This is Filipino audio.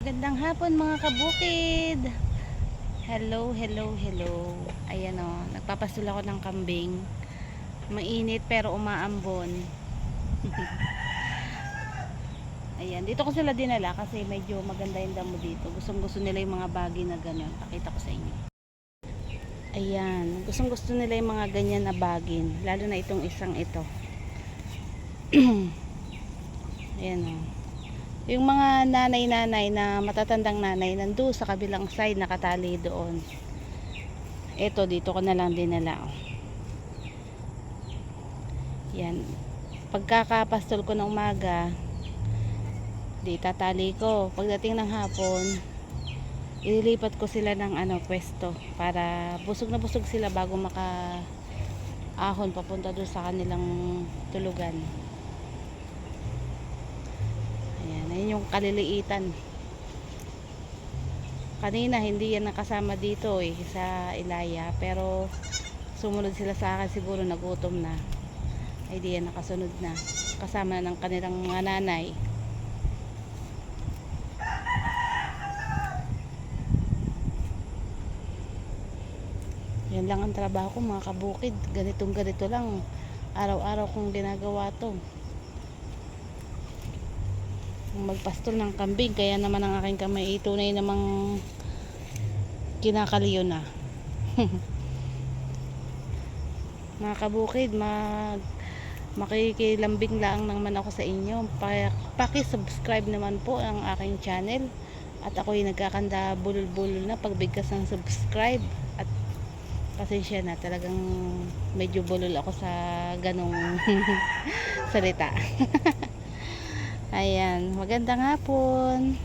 Magandang hapon mga kabukid. Hello, hello, hello. Ayan o, nagpapasul ako ng kambing. Mainit pero umaambon. Ayan, dito ko sila dinala kasi medyo maganda yung damo dito. Gustong gusto nila yung mga bagay na ganyan. Pakita ko sa inyo. Ayan, gustong gusto nila yung mga ganyan na bagin. Lalo na itong isang ito. Ayan o. Yung mga nanay-nanay na matatandang nanay nandu sa kabilang side nakatali doon. Ito dito ko na lang dinala. oh. Yan. Pagkakapastol ko ng umaga, di tatali ko. Pagdating ng hapon, ililipat ko sila ng ano pwesto para busog na busog sila bago maka ahon papunta doon sa kanilang tulugan. Kaliliitan. Kanina hindi yan nakasama dito eh sa Ilaya pero sumunod sila sa akin siguro nagutom na. Ay di yan nakasunod na. Kasama ng kanilang mga nanay. Yan lang ang trabaho ko mga kabukid. Ganitong ganito lang. Araw-araw kong ginagawa to magpastol ng kambing kaya naman ang aking kamay ay tunay namang kinakaliyo na. Mga kabukid mag makikilambing lang naman ako sa inyo. Pa, paki-subscribe naman po ang aking channel. At ako'y nagkakanda bulol-bulol na pagbigkas ng subscribe. At pasensya na talagang medyo bulol ako sa ganong salita Ayan, magandang hapon.